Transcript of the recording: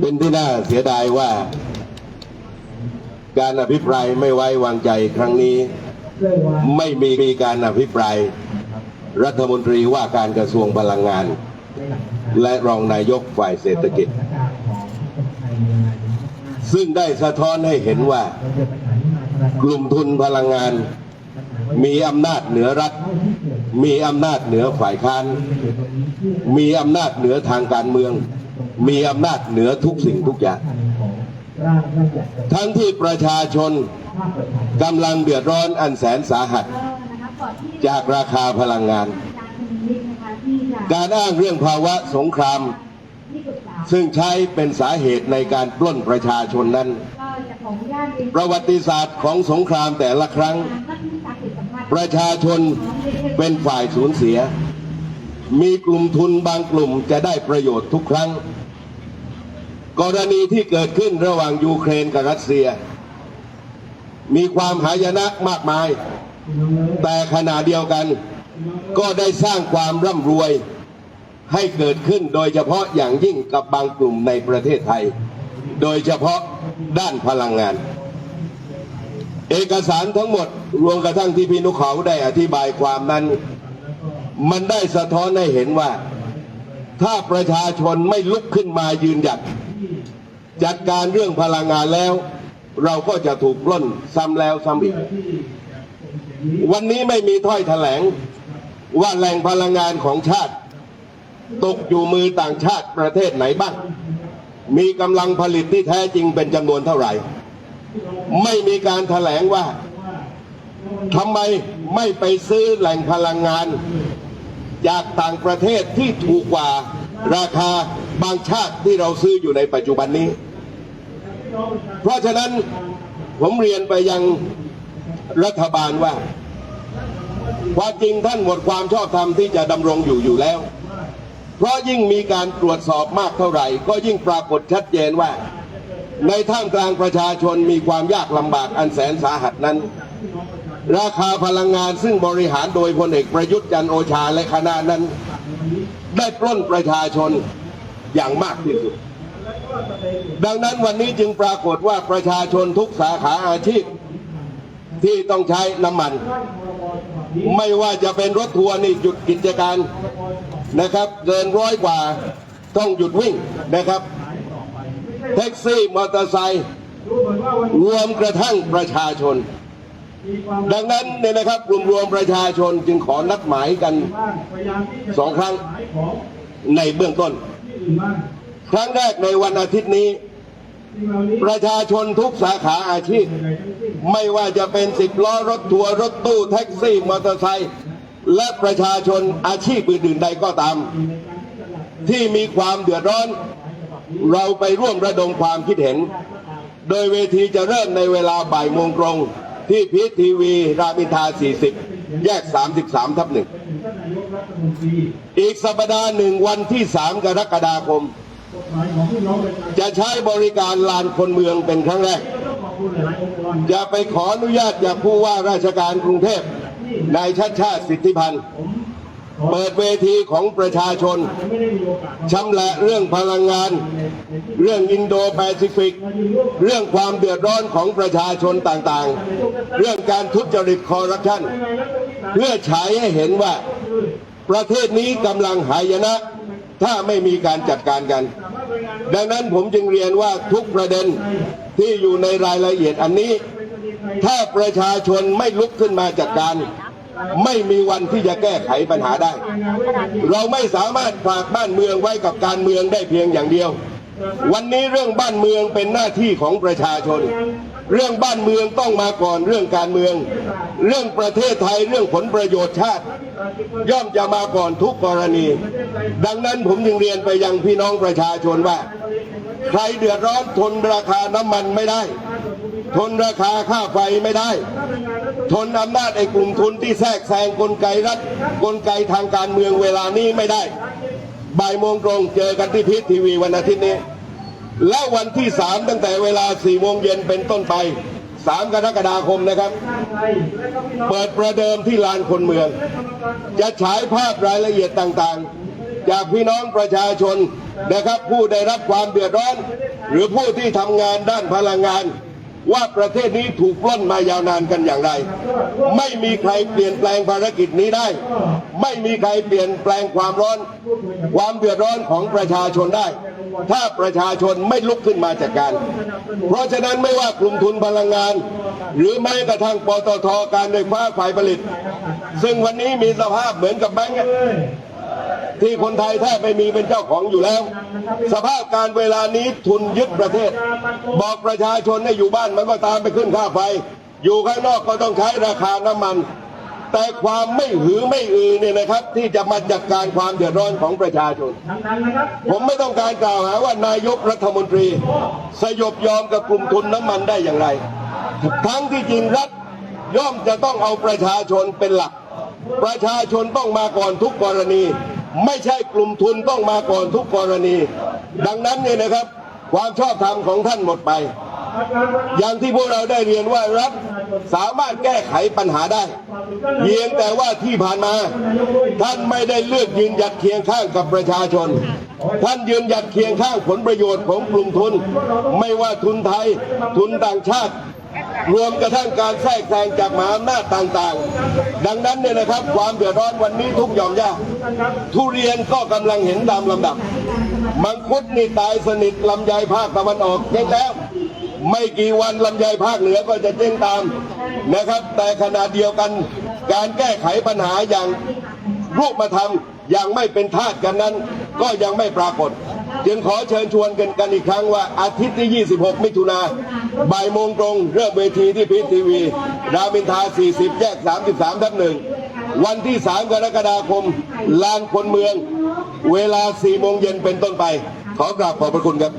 เป็นที่น่าเสียดายว่า การอภิปรายไม่ไว้วางใจครั้งนี้ ไม่มีการอภิปราย รัฐมนตรีว่าการกระทรวงพลังงาน และรองนายกฝ่ายเศรษฐกิจ ซึ่งได้สะท้อนให้เห็นว่า กลุ่มทุนพลังงาน มีอำนาจเหนือรัฐ มีอำนาจเหนือฝ่ายค้าน มีอำนาจเหนือทางการเมือง มีอำนาจเหนือทุกสิ่งทุกอย่าง ทั้งที่ประชาชนกำลังเดือดร้อนอันแสนสาหัส จากราคาพลังงาน การอ้างเรื่องภาวะสงคราม ซึ่งใช้เป็นสาเหตุในการปล้นประชาชนนั้น ประวัติศาสตร์ของสงครามแต่ละครั้ง ประชาชนเป็นฝ่ายสูญเสีย มีกลุ่มทุนบางกลุ่มจะได้ประโยชน์ทุกครั้ง กรณีที่เกิดขึ้นระหว่างยูเครนกับรัสเซีย มีความหายนะมากมาย แต่ขณะเดียวกัน ก็ได้สร้างความร่ำรวยให้เกิดขึ้นโดยเฉพาะอย่างยิ่งกับบางกลุ่มในประเทศไทย โดยเฉพาะด้านพลังงาน เอกสารทั้งหมดรวมกระทั่งที่พี่นุเขาได้อธิบายความนั้น มันได้สะท้อนให้เห็นว่า ถ้าประชาชนไม่ลุกขึ้นมายืนหยัด จัดการเรื่องพลังงานแล้ว เราก็จะถูกปล้นซ้ำแล้วซ้ำอีก วันนี้ไม่มีถ้อยแถลงว่าแหล่งพลังงานของชาติ ตกอยู่มือต่างชาติประเทศไหนบ้าง มีกำลังผลิตที่แท้จริงเป็นจำนวนเท่าไหร่ ไม่มีการแถลงว่าทำไมไม่ไปซื้อแหล่งพลังงาน จากต่างประเทศที่ถูกกว่าราคาบางชาติที่เราซื้ออยู่ในปัจจุบันนี้ เพราะฉะนั้นผมเรียนไปยังรัฐบาลว่าความจริงท่านหมดความชอบธรรมที่จะดำรงอยู่อยู่แล้ว เพราะยิ่งมีการตรวจสอบมากเท่าไหร่ ก็ยิ่งปรากฏชัดเจนว่า ในท่ามกลางประชาชนมีความยากลำบากอันแสนสาหัสนั้น ราคาพลังงานซึ่งบริหารโดยพลเอกประยุทธ์จันโอชาและคณะนั้น ได้ปล้นประชาชนอย่างมากที่สุด ดังนั้นวันนี้จึงปรากฏว่าประชาชนทุกสาขาอาชีพที่ต้องใช้น้ำมัน ไม่ว่าจะเป็นรถทัวร์นี่หยุดกิจการนะครับเกินร้อยกว่าต้องหยุดวิ่งนะครับแท็กซี่มอเตอร์ไซค์รวมกระทั่งประชาชน ดังนั้นเนี่ยนะครับกลุ่มรวมประชาชนจึงขอนัดหมายกันสองครั้งในเบื้องต้น ครั้งแรกในวันอาทิตย์นี้ ประชาชนทุกสาขาอาชีพ ไม่ว่าจะเป็นสิบล้อรถทัวร์รถตู้แท็กซี่มอเตอร์ไซค์และประชาชนอาชีพอื่นๆใดก็ตาม ที่มีความเดือดร้อน เราไปร่วมระดมความคิดเห็น โดยเวทีจะเริ่มในเวลาบ่ายโมงตรง ที่พีทีวีรามอินทรา40 แยก 33 ทับหนึ่งอีกสัปดาห์หนึ่งวันที่ 3 กรกฎาคม จะใช้บริการลานคนเมืองเป็นครั้งแรก จะไปขออนุญาตจากผู้ว่าราชการกรุงเทพนายชัดชาติสิทธิพันธ์ เปิดเวทีของประชาชนชำละเรื่องพลังงาน เรื่องอินโดแปซิฟิก เรื่องความเดือดร้อนของประชาชนต่างๆ เรื่องการทุจริตคอร์รัปชันเพื่อฉายให้เห็นว่าประเทศนี้กำลังหายนะ ถ้าไม่มีการจัดการกัน ดังนั้นผมจึงเรียนว่าทุกประเด็นที่อยู่ในรายละเอียดอันนี้ ถ้าประชาชนไม่ลุกขึ้นมาจัดการ ไม่มีวันที่จะแก้ไขปัญหาได้ เราไม่สามารถฝากบ้านเมืองไว้กับการเมืองได้เพียงอย่างเดียว วันนี้เรื่องบ้านเมืองเป็นหน้าที่ของประชาชน เรื่องบ้านเมืองต้องมาก่อนเรื่องการเมือง เรื่องประเทศไทยเรื่องผลประโยชน์ชาติ ย่อมจะมาก่อนทุกกรณี ดังนั้นผมจึงเรียนไปยังพี่น้องประชาชนว่า ใครเดือดร้อนทนราคาน้ำมันไม่ได้ ทนราคาค่าไฟไม่ได้ ทนอำนาจไอ้กลุ่มทุนที่แทรกแซงกลไกรัฐกลไกทางการเมืองเวลานี้ไม่ได้ บ่ายโมงตรงเจอกันที่พีททีวีวันอาทิตย์นี้ และวันที่สามตั้งแต่เวลาสี่โมงเย็นเป็นต้นไปสามกรกฎาคมนะครับ เปิดประเดิมที่ลานคนเมือง จะฉายภาพรายละเอียดต่างๆ จากพี่น้องประชาชนนะครับ ผู้ได้รับความเดือดร้อน หรือผู้ที่ทำงานด้านพลังงาน ว่าประเทศนี้ถูกปล้นมายาวนานกันอย่างไร ไม่มีใครเปลี่ยนแปลงภารกิจนี้ได้ ไม่มีใครเปลี่ยนแปลงความร้อน ความเดือดร้อนของประชาชนได้ ถ้าประชาชนไม่ลุกขึ้นมาจัดการ เพราะฉะนั้นไม่ว่ากลุ่มทุนพลังงาน หรือแม้กระทั่งปตทการไฟฟ้าฝ่ายผลิต ซึ่งวันนี้มีสภาพเหมือนกับแบงก์ ที่คนไทยแทบไม่มีเป็นเจ้าของอยู่แล้ว สภาพการเวลานี้ทุนยึดประเทศ บอกประชาชนให้อยู่บ้านมันก็ตามไปขึ้นค่าไฟ อยู่ข้างนอกก็ต้องใช้ราคาน้ำมัน แต่ความไม่หือไม่อือเนี่ยนะครับ ที่จะมาจัดการความเดือดร้อนของประชาชน ผมไม่ต้องการกล่าวหาว่านายกรัฐมนตรี สยบยอมกับกลุ่มทุนน้ำมันได้อย่างไร ทั้งที่จริงรัฐย่อมจะต้องเอาประชาชนเป็นหลัก ประชาชนต้องมาก่อนทุกกรณี ไม่ใช่กลุ่มทุนต้องมาก่อนทุกกรณี ดังนั้นเนี่ยนะครับ ความชอบธรรมของท่านหมดไป อย่างที่พวกเราได้เรียนว่ารัฐสามารถแก้ไขปัญหาได้เพียงแต่ว่าที่ผ่านมา ท่านไม่ได้เลือกยืนหยัดเคียงข้างกับประชาชน ท่านยืนหยัดเคียงข้างผลประโยชน์ของกลุ่มทุน ไม่ว่าทุนไทย ทุนต่างชาติ รวมกระทั่งการแทรกแซงจากมหาอำนาจต่างๆ ดังนั้นเนี่ยนะครับ ความเดือดร้อนวันนี้ทุกหย่อมย่าทุเรียนก็กำลังเห็นตามลำดับ มังคุดนี่ตายสนิทลำไยภาคตะวันออกเจ๊งแล้ว ไม่กี่วันลำไยภาคเหนือก็จะเจ๊งตามนะครับ แต่ขณะเดียวกันการแก้ไขปัญหาอย่างรูปมาทำอย่างไม่เป็นทาสกันนั้น ก็ยังไม่ปรากฏ จึงขอเชิญชวนกันกันอีกครั้งว่าอาทิตย์ที่ 26 มิถุนาบ่ายโมงตรงเริ่มเวทีที่พีทีวี รามอินทรา40 แยก 33 ทับหนึ่งวันที่ 3 กรกฎาคม ลานคนเมือง เวลา 4 โมงเย็นเป็นต้นไป ขอกราบขอบพระคุณครับ